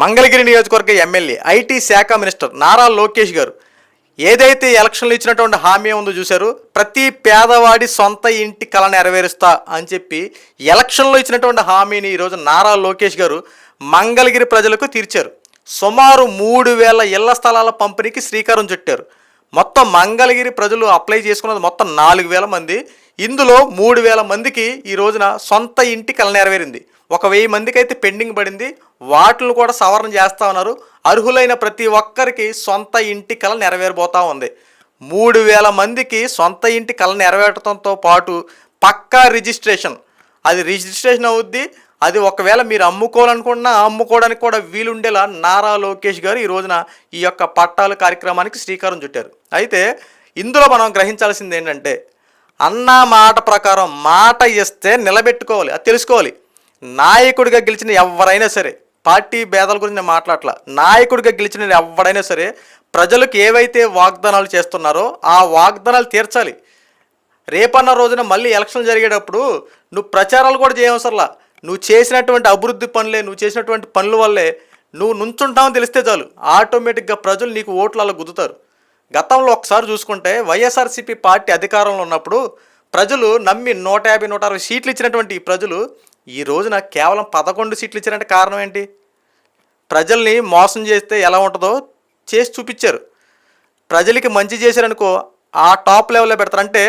మంగళగిరి నియోజకవర్గ MLA IT శాఖ minister Nara Lokesh గారు. ఏదైతే ఎలక్షన్లు ఇచ్చినటువంటి హామీ ఉందో చూశారు ప్రతి పేదవాడి సొంత ఇంటి కళ నెరవేరుస్తా అని చెప్పి ఎలక్షన్లో ఇచ్చినటువంటి హామీని ఈరోజు నారా లోకేష్ గారు మంగళగిరి ప్రజలకు తీర్చారు. సుమారు మూడు వేల ఇళ్ళ స్థలాల పంపిణీకి శ్రీకారం చుట్టారు. మొత్తం మంగళగిరి ప్రజలు అప్లై చేసుకున్నది మొత్తం నాలుగు వేల మంది. ఇందులో మూడు వేల మందికి ఈ రోజున సొంత ఇంటి కళ నెరవేరింది. ఒక వెయ్యి మందికి అయితే పెండింగ్ పడింది. వాటిని కూడా సవరణ చేస్తూ ఉన్నారు. అర్హులైన ప్రతి ఒక్కరికి సొంత ఇంటి కళ నెరవేరబోతూ ఉంది. మూడు వేల మందికి సొంత ఇంటి కళ నెరవేరటంతో పాటు పక్కా రిజిస్ట్రేషన్. అది రిజిస్ట్రేషన్ అవుద్ది. అది ఒకవేళ మీరు అమ్ముకోవాలనుకున్నా అమ్ముకోవడానికి కూడా వీలుండేలా నారా లోకేష్ గారు ఈ రోజున ఈ యొక్క పట్టాల కార్యక్రమానికి శ్రీకారం చుట్టారు. అయితే ఇందులో మనం గ్రహించాల్సింది ఏంటంటే అన్న మాట ప్రకారం మాట ఇస్తే నిలబెట్టుకోవాలి అది తెలుసుకోవాలి. నాయకుడిగా గెలిచిన ఎవరైనా సరే పార్టీ భేదాల గురించి నేను మాట్లాడలా నాయకుడిగా గెలిచిన ఎవరైనా సరే ప్రజలకు ఏవైతే వాగ్దానాలు చేస్తున్నారో ఆ వాగ్దానాలు తీర్చాలి. రేపన్న రోజున మళ్ళీ ఎలక్షన్ జరిగేటప్పుడు నువ్వు ప్రచారాలు కూడా చేయవసరలా నువ్వు చేసినటువంటి అభివృద్ధి పనులే నువ్వు చేసినటువంటి పనుల వల్లే నువ్వు నుంచుంటావని తెలిస్తే చాలు. ఆటోమేటిక్గా ప్రజలు నీకు ఓట్లలో గుద్దుతారు. గతంలో ఒకసారి చూసుకుంటే వైఎస్ఆర్సీపీ పార్టీ అధికారంలో ఉన్నప్పుడు ప్రజలు నమ్మి నూట యాభై నూట అరవై సీట్లు ఇచ్చినటువంటి ప్రజలు ఈ రోజున కేవలం పదకొండు సీట్లు ఇచ్చారంటే కారణం ఏంటి? ప్రజల్ని మోసం చేస్తే ఎలా ఉంటుందో చేసి చూపించారు. ప్రజలకి మంచి చేశారనుకో ఆ టాప్ లెవెల్లో పెడతారు. అంటే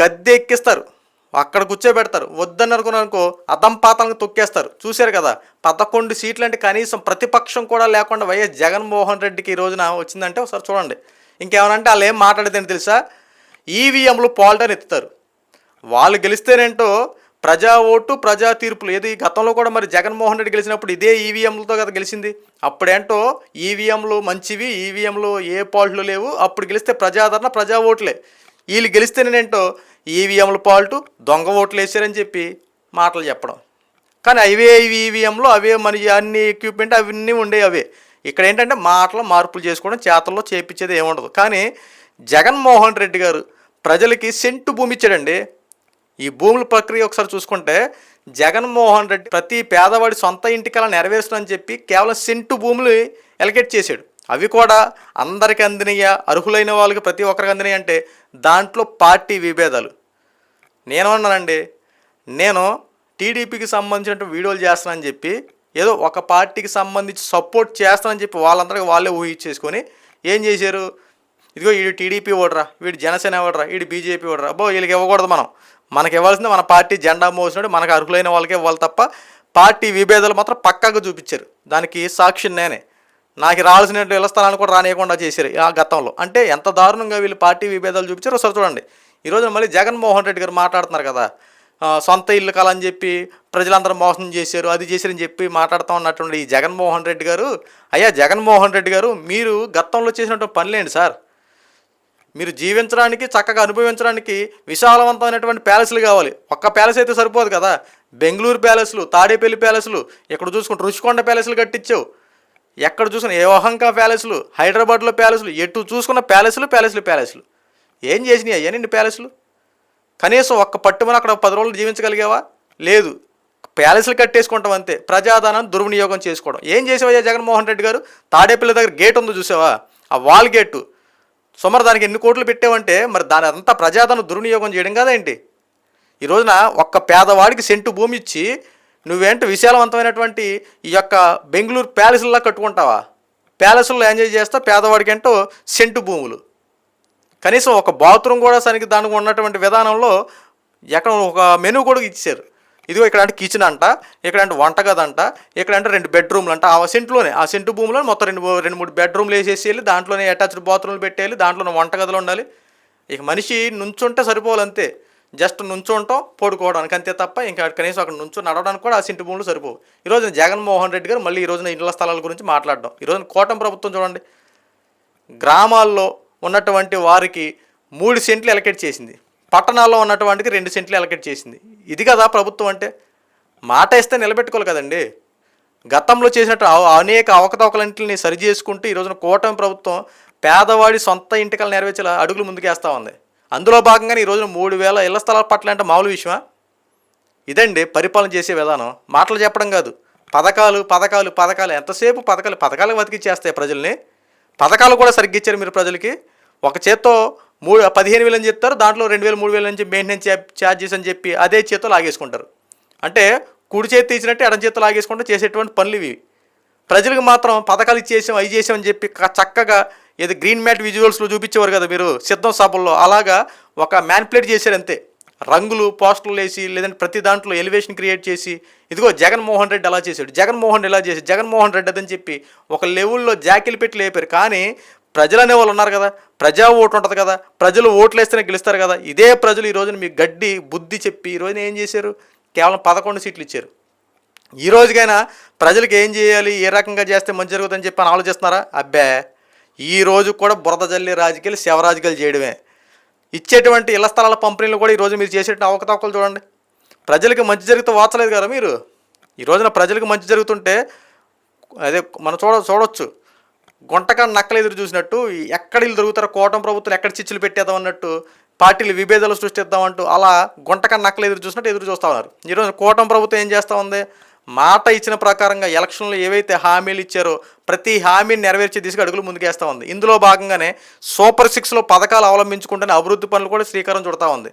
గద్దె ఎక్కిస్తారు. అక్కడ కూర్చోబెడతారు. వద్దననుకున్నారనుకో అద్దం అదంపాతాలను తొక్కేస్తారు. చూశారు కదా పదకొండు సీట్లు అంటే కనీసం ప్రతిపక్షం కూడా లేకుండా వైఎస్ జగన్మోహన్ రెడ్డికి ఈ రోజున వచ్చిందంటే ఒకసారి చూడండి. ఇంకేమనంటే వాళ్ళు ఏం మాట్లాడేదని తెలుసా? ఈవీఎంలు పాల్టని ఎత్తుతారు. వాళ్ళు గెలిస్తేనేంటో ప్రజా ఓటు ప్రజా తీర్పులు. ఏది గతంలో కూడా మరి జగన్మోహన్ రెడ్డి గెలిచినప్పుడు ఇదే ఈవీఎంలతో కదా గెలిచింది. అప్పుడేంటో ఈవీఎంలు మంచివి ఈవీఎంలు ఏ పాల్ట్లు లేవు. అప్పుడు గెలిస్తే ప్రజాదరణ ప్రజా ఓట్లే. వీళ్ళు గెలిస్తేనేంటో ఈవీఎంల పాల్టు దొంగ ఓట్లు వేసారని చెప్పి మాటలు చెప్పడం. కానీ అవే ఈవీఎంలు అవే మన అన్ని ఎక్విప్మెంట్ అవన్నీ ఉండేవి అవే. ఇక్కడ ఏంటంటే మాటలు మార్పులు చేసుకోవడం చేతల్లో చేపించేది ఏముండదు. కానీ జగన్మోహన్ రెడ్డి గారు ప్రజలకి సెంటు భూమి ఇచ్చాడండి. ఈ భూముల ప్రక్రియ ఒకసారి చూసుకుంటే జగన్మోహన్ రెడ్డి ప్రతి పేదవాడి సొంత ఇంటికలా నెరవేరుస్తుందని చెప్పి కేవలం సెంటు భూములు ఎలకేట్ చేశాడు. అవి కూడా అందరికి అందినయ్యా అర్హులైన వాళ్ళకి ప్రతి ఒక్కరికి అందినాయి అంటే దాంట్లో పార్టీ విభేదాలు. నేనేమన్నానండి నేను టీడీపీకి సంబంధించిన వీడియోలు చేస్తానని చెప్పి ఏదో ఒక పార్టీకి సంబంధించి సపోర్ట్ చేస్తానని చెప్పి వాళ్ళందరికీ వాళ్ళే ఊహించేసుకొని ఏం చేశారు? ఇదిగో వీడు టీడీపీ ఓడరా వీడు జనసేన ఓడరా వీడు బీజేపీ ఓడరా అబ్బో వీళ్ళకి ఇవ్వకూడదు మనం. మనకి ఇవ్వాల్సింది మన పార్టీ జెండా మోసినాడు మనకు అర్హులైన వాళ్ళకే ఇవ్వాలి తప్ప పార్టీ విభేదాలు మాత్రం పక్కాగా చూపించారు. దానికి సాక్షి నేనే. నాకు రావాల్సిన ఇళ్ళ స్థలాన్ని కూడా రానియకుండా చేశారు ఆ గతంలో. అంటే ఎంత దారుణంగా వీళ్ళు పార్టీ విభేదాలు చూపించారో ఒకసారి చూడండి. ఈరోజు మళ్ళీ జగన్మోహన్ రెడ్డి గారు మాట్లాడుతున్నారు కదా. సొంత ఇల్లు కలని చెప్పి ప్రజలందరూ మోసం చేశారు అది చేశారని చెప్పి మాట్లాడుతూ ఉన్నటువంటి ఈ జగన్మోహన్ రెడ్డి గారు అయ్యా జగన్మోహన్ రెడ్డి గారు మీరు గతంలో చేసినటువంటి పనులేండి సార్? మీరు జీవించడానికి చక్కగా అనుభవించడానికి విశాలవంతమైనటువంటి ప్యాలెస్లు కావాలి. ఒక్క ప్యాలెస్ అయితే సరిపోదు కదా. బెంగళూరు ప్యాలెస్లు తాడేపల్లి ప్యాలెస్లు ఇక్కడ చూసుకుంటే రుషికొండ ప్యాలెస్లు కట్టించావు. ఎక్కడ చూసిన ఏ ఒహంకా ప్యాలెస్లు హైదరాబాద్లో ప్యాలెస్లు ఎటు చూసుకున్న ప్యాలెస్లు ప్యాలెస్లు ప్యాలెస్లు. ఏం చేసినాయి అయ్యా నిన్ను ప్యాలెస్లు? కనీసం ఒక్క పట్టుమని అక్కడ పది రోజులు జీవించగలిగావా? లేదు. ప్యాలెస్లు కట్టేసుకుంటాం అంతే. ప్రజాధనం దుర్వినియోగం చేసుకోవడం. ఏం చేసావయ్యా జగన్మోహన్ రెడ్డి గారు? తాడేపల్లి దగ్గర గేట్ ఉందో చూసావా? ఆ వాల్ గేటు. సుమారు దానికి ఎన్ని కోట్లు పెట్టావంటే మరి దాని అంతా ప్రజాధనం దుర్వినియోగం చేయడం కదేంటి? ఈ రోజున ఒక్క పేదవాడికి సెంటు భూమి ఇచ్చి నువ్వేంటి విశాలవంతమైనటువంటి ఈ యొక్క బెంగళూరు ప్యాలెస్లా కట్టుకుంటావా? ప్యాలెస్లో ఎంజాయ్ చేస్తా పేదవాడికి ఏంటో సెంటు భూములు. కనీసం ఒక బాత్రూమ్ కూడా సరికి దానికి ఉన్నటువంటి విధానంలో ఎక్కడ ఒక మెనూ కూడా ఇచ్చారు. ఇదిగో ఇక్కడ అంటే కిచెన్ అంట ఇక్కడ అంటే వంటగది అంట ఇక్కడ అంటే రెండు బెడ్రూమ్లు అంట. ఆ సెంట్లోనే ఆ సెంటు భూమిలో మొత్తం రెండు రెండు మూడు బెడ్రూమ్లు వేసేసి వెళ్ళి దాంట్లోనే అటాచ్డ్ బాత్రూమ్లు పెట్టేయాలి దాంట్లోనే వంటగదులు ఉండాలి. ఇక మనిషి నుంచుంటే సరిపోవాలంతే జస్ట్ నుంచుంటాం పడుకోవడానికి అంతే తప్ప ఇంకా కనీసం అక్కడ నుంచో నడవడానికి కూడా ఆ సెంటు భూములు సరిపోవు. ఈరోజు జగన్మోహన్ రెడ్డి గారు మళ్ళీ ఈరోజు ఇండ్ల స్థలాల గురించి మాట్లాడడం. ఈరోజు కోటం ప్రభుత్వం చూడండి. గ్రామాల్లో ఉన్నటువంటి వారికి మూడు సెంట్లు ఎలకేట్ చేసింది. పట్టణాల్లో ఉన్నటువంటికి రెండు సెంట్లు ఎలకేట్ చేసింది. ఇది కదా ప్రభుత్వం అంటే. మాట ఇస్తే నిలబెట్టుకోవాలి కదండి. గతంలో చేసినట్టు అనేక అవకతవకలంటిని సరి చేసుకుంటూ ఈరోజున కూటమి ప్రభుత్వం పేదవాడి సొంత ఇంటికలు నెరవేర్చేలా అడుగులు ముందుకేస్తూ ఉంది. అందులో భాగంగానే ఈ రోజున మూడు వేల ఇళ్ళ స్థలాల పట్ల అంటే మామూలు విషయమా? ఇదండి పరిపాలన చేసే విధానం. మాటలు చెప్పడం కాదు. పథకాలు పథకాలు పథకాలు. ఎంతసేపు పథకాలు పథకాలు బతికిచ్చేస్తాయి ప్రజల్ని. పథకాలు కూడా సరిగ్గా ఇచ్చారు మీరు ప్రజలకి. ఒక చేత్తో మూడు పదిహేను వేలు అని చెప్తారు దాంట్లో రెండు వేలు మూడు వేలు నుంచి మెయింటెనెన్స్ ఛార్జెస్ అని చెప్పి అదే చేత్తో లాగేసుకుంటారు. అంటే కుడి చేతి తీసినట్టు ఎడం చేత్తో లాగేసుకుంటూ చేసేటువంటి పనులు ఇవి. ప్రజలకు మాత్రం పథకాలు ఇచ్చేసాం అవి చేసామని చెప్పి చక్కగా ఏది గ్రీన్ మ్యాట్ విజువల్స్లో చూపించేవారు కదా మీరు సిద్ధం సభల్లో. అలాగా ఒక మ్యాన్ప్లేట్ చేశారు అంతే. రంగులు పోస్టర్లు వేసి లేదంటే ప్రతి దాంట్లో ఎలివేషన్ క్రియేట్ చేసి ఇదిగో జగన్మోహన్ రెడ్డి అలా చేశాడు జగన్మోహన్ రెడ్డి ఇలా చేసి జగన్మోహన్ రెడ్డి అదని చెప్పి ఒక లెవెల్లో జాకిలు పెట్టి లేపారు. కానీ ప్రజలు అనేవాళ్ళు ఉన్నారు కదా ప్రజా ఓటు ఉంటుంది కదా ప్రజలు ఓట్లు వేస్తేనే గెలుస్తారు కదా ఇదే ప్రజలు ఈ రోజున మీకు గడ్డి బుద్ధి చెప్పి ఈ రోజున ఏం చేశారు? కేవలం పదకొండు సీట్లు ఇచ్చారు. ఈ రోజుకైనా ప్రజలకు ఏం చేయాలి ఏ రకంగా చేస్తే మంచి జరుగుతుందని చెప్పి అని ఆలోచిస్తున్నారా? అబ్బే ఈ రోజు కూడా బురద జల్లి రాజకీయాలు శివరాజకీయాలు చేయడమే. ఇచ్చేటువంటి ఇళ్ళ స్థలాల పంపిణీలు కూడా ఈరోజు మీరు చేసేటువంటి అవకతవకలు చూడండి. ప్రజలకు మంచి జరిగితే వాచలేదు కదా మీరు? ఈ రోజున ప్రజలకు మంచి జరుగుతుంటే అదే మనం చూడ చూడవచ్చు గుంటక నక్కలు ఎదురు చూసినట్టు ఎక్కడ వీళ్ళు దొరుకుతారో కోటం ప్రభుత్వం ఎక్కడ చిచ్చులు పెట్టేద్దాం అన్నట్టు పార్టీలు విభేదాలు సృష్టిద్దామంటూ అలా గుంటక నక్కలు ఎదురు చూసినట్టు ఎదురు చూస్తూ ఉన్నారు. ఈరోజు కోటం ప్రభుత్వం ఏం చేస్తూ ఉంది? మాట ఇచ్చిన ప్రకారంగా ఎలక్షన్లో ఏవైతే హామీలు ఇచ్చారో ప్రతి హామీని నెరవేర్చే దిశగా అడుగులు ముందుకేస్తూ ఉంది. ఇందులో భాగంగానే సూపర్ సిక్స్లో పథకాలు అవలంబించుకుంటూనే అభివృద్ధి పనులు కూడా శ్రీకారం చుడతా ఉంది.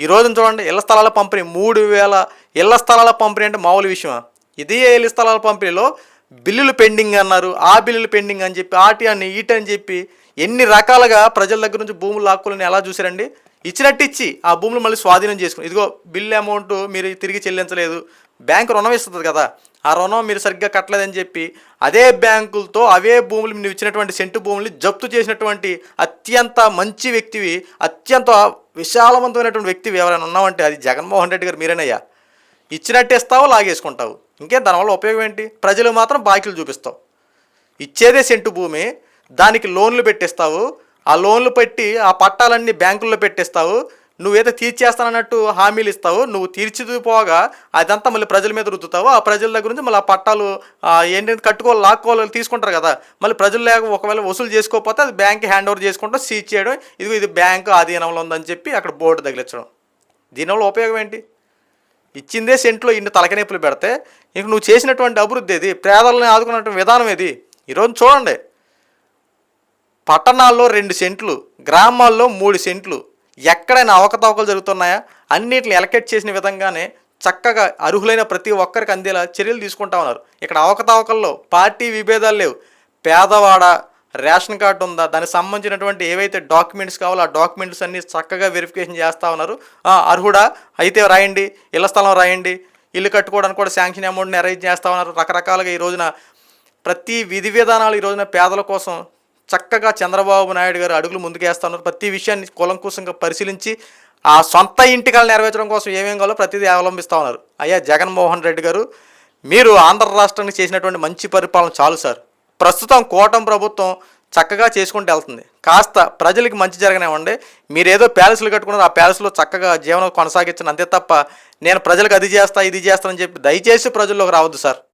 ఈ రోజున చూడండి ఇళ్ళ స్థలాల పంపిణీ మూడు వేల ఇళ్ళ స్థలాల పంపిణీ అంటే మామూలు విషయమా? ఇదే ఇళ్ళ స్థలాల పంపిణీలో బిల్లులు పెండింగ్ అన్నారు. ఆ బిల్లులు పెండింగ్ అని చెప్పి ఆటి అని ఈటి అని చెప్పి ఎన్ని రకాలుగా ప్రజల దగ్గర నుంచి భూములు లాక్కోలని ఎలా చూసారండి ఇచ్చినట్టు ఇచ్చి ఆ భూములు మళ్ళీ స్వాధీనం చేసుకుని ఇదిగో బిల్లు అమౌంట్ మీరు తిరిగి చెల్లించలేదు బ్యాంకు రుణం ఇస్తుంది కదా ఆ రుణం మీరు సరిగ్గా కట్టలేదని చెప్పి అదే బ్యాంకులతో అవే భూములు మీరు ఇచ్చినటువంటి సెంటు భూములు జప్తు చేసినటువంటి అత్యంత మంచి వ్యక్తివి అత్యంత విశాలవంతమైనటువంటి వ్యక్తివి ఎవరైనా ఉన్నామంటే అది జగన్మోహన్ రెడ్డి గారు మీరేనయ్యా. ఇచ్చినట్టు ఇస్తావు లాగేసుకుంటావు. ఇంకేం దానివల్ల ఉపయోగం ఏంటి? ప్రజలు మాత్రం బాకీలు చూపిస్తావు. ఇచ్చేదే సెంటు భూమి దానికి లోన్లు పెట్టిస్తావు. ఆ లోన్లు పెట్టి ఆ పట్టాలన్నీ బ్యాంకుల్లో పెట్టిస్తావు. నువ్వేదో తీర్చేస్తానన్నట్టు హామీలు ఇస్తావు. నువ్వు తీర్చిపోగా అదంతా మళ్ళీ ప్రజల మీద రుద్దుతావు. ఆ ప్రజల దగ్గర నుంచి మళ్ళీ ఆ పట్టాలు ఆ, ఏంటంటే కట్టుకోవాలి లాక్కోవాలి తీసుకుంటారు కదా. మళ్ళీ ప్రజలు లేక ఒకవేళ వసూలు చేసుకోకపోతే అది బ్యాంక్ హ్యాండ్ ఓవర్ చేసుకుంటాం సీజ్ చేయడం. ఇది ఇది బ్యాంకు ఆధీనంలో ఉందని చెప్పి అక్కడ బోర్డు తగిలించడం. దీనివల్ల ఉపయోగం ఏంటి? ఇచ్చిందే సెంట్లో ఇన్ని తలకనేపులు పెడితే ఇంక నువ్వు చేసినటువంటి అభివృద్ధి ఇది పేదలను ఆదుకున్నటువంటి విధానం ఇది ఈరోజు చూడండి. పట్టణాల్లో రెండు సెంట్లు గ్రామాల్లో మూడు సెంట్లు. ఎక్కడైనా అవకతవకలు జరుగుతున్నాయా? అన్నిటిని ఎలకెట్ చేసిన విధంగానే చక్కగా అర్హులైన ప్రతి ఒక్కరికి అందేలా చర్యలు తీసుకుంటా ఉన్నారు. ఇక్కడ అవకతవకల్లో పార్టీ విభేదాలు లేవు. పేదవాడ రేషన్ కార్డు ఉందా? దానికి సంబంధించినటువంటి ఏవైతే డాక్యుమెంట్స్ కావాలో ఆ డాక్యుమెంట్స్ అన్నీ చక్కగా వెరిఫికేషన్ చేస్తూ ఉన్నారు. అర్హుడా? అయితే రాయండి. ఇళ్ళ స్థలం రాయండి. ఇల్లు కట్టుకోవడానికి కూడా శాంక్షన్ అమౌంట్ని అరేంజ్ చేస్తూ ఉన్నారు. రకరకాలుగా ఈ రోజున ప్రతి విధి విధానాలు ఈ రోజున పేదల కోసం చక్కగా చంద్రబాబు నాయుడు గారు అడుగులు ముందుకేస్తున్నారు ప్రతి విషయాన్ని కులంకుశంగా పరిశీలించి ఆ సొంత ఇంటికాలు నెరవేర్చడం కోసం ఏమేం కావాలో ప్రతిదీ అవలంబిస్తూ ఉన్నారు. అయ్యా జగన్మోహన్ రెడ్డి గారు మీరు ఆంధ్ర రాష్ట్రానికి చేసినటువంటి మంచి పరిపాలన చాలు సార్. ప్రస్తుతం కూటమి ప్రభుత్వం చక్కగా చేసుకుంటూ వెళ్తుంది. కాస్త ప్రజలకి మంచి జరగనివ్వండి. మీరేదో ప్యాలెస్లు కట్టుకున్నారు ఆ ప్యాలెస్లో చక్కగా జీవనం కొనసాగించండి. అంతే తప్ప నేను ప్రజలకు అది చేస్తా ఇది చేస్తానని చెప్పి దయచేసి ప్రజల్లోకి రావద్దు సార్.